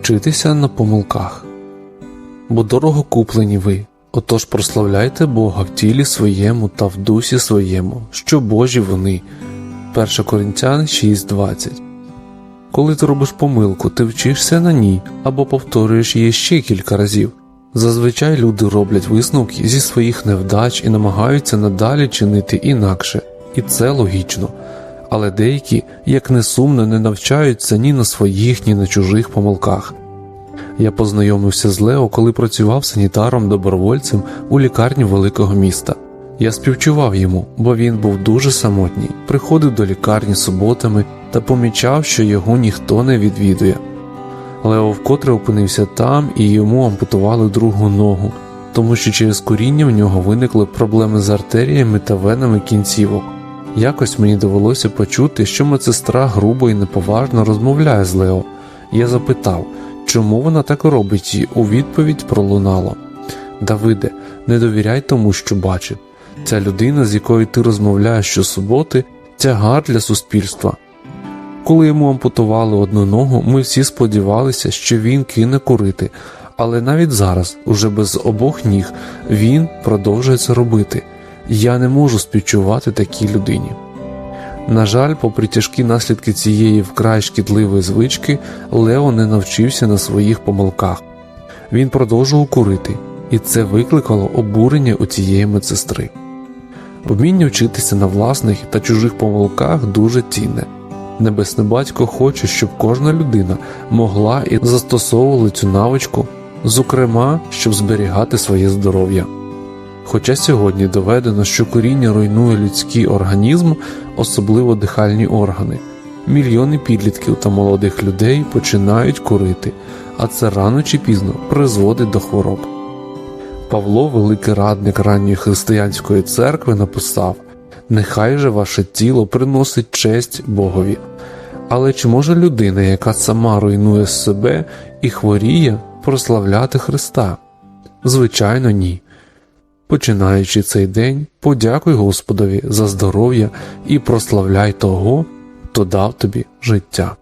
вчитися на помилках. Бо дорого куплені ви, отож прославляйте Бога в тілі своєму та в дусі своєму, що Божі вони. 1 Коринтян 6.20 Коли ти робиш помилку, ти вчишся на ній або повторюєш її ще кілька разів. Зазвичай люди роблять висновки зі своїх невдач і намагаються надалі чинити інакше, і це логічно. Але деякі, як не сумно, не навчаються ні на своїх, ні на чужих помилках. Я познайомився з Лео, коли працював санітаром-добровольцем у лікарні великого міста. Я співчував йому, бо він був дуже самотній, приходив до лікарні суботами та помічав, що його ніхто не відвідує. Лео вкотре опинився там і йому ампутували другу ногу, тому що через куріння в нього виникли проблеми з артеріями та венами кінцівок. Якось мені довелося почути, що медсестра грубо і неповажно розмовляє з Лео. Я запитав, чому вона так робить, і у відповідь пролунало Давиде, не довіряй тому, що бачив. Ця людина, з якою ти розмовляєш щосуботи, тягар для суспільства. Коли йому ампутували одну ногу, ми всі сподівалися, що він кине курити, але навіть зараз, уже без обох ніг, він продовжує це робити. Я не можу співчувати такій людині. На жаль, попри тяжкі наслідки цієї вкрай шкідливої звички, Лео не навчився на своїх помилках. Він продовжував курити, і це викликало обурення у цієї медсестри. Вміння вчитися на власних та чужих помилках дуже цінне. Небесне батько хоче, щоб кожна людина могла і застосовувала цю навичку, зокрема, щоб зберігати своє здоров'я. Хоча сьогодні доведено, що куріння руйнує людський організм, особливо дихальні органи, мільйони підлітків та молодих людей починають курити, а це рано чи пізно призводить до хвороб. Павло, великий радник ранньої християнської церкви, написав: Нехай же ваше тіло приносить честь Богові. Але чи може людина, яка сама руйнує себе і хворіє, прославляти Христа? Звичайно, ні. Починаючи цей день, подякуй Господові за здоров'я і прославляй того, хто дав тобі життя.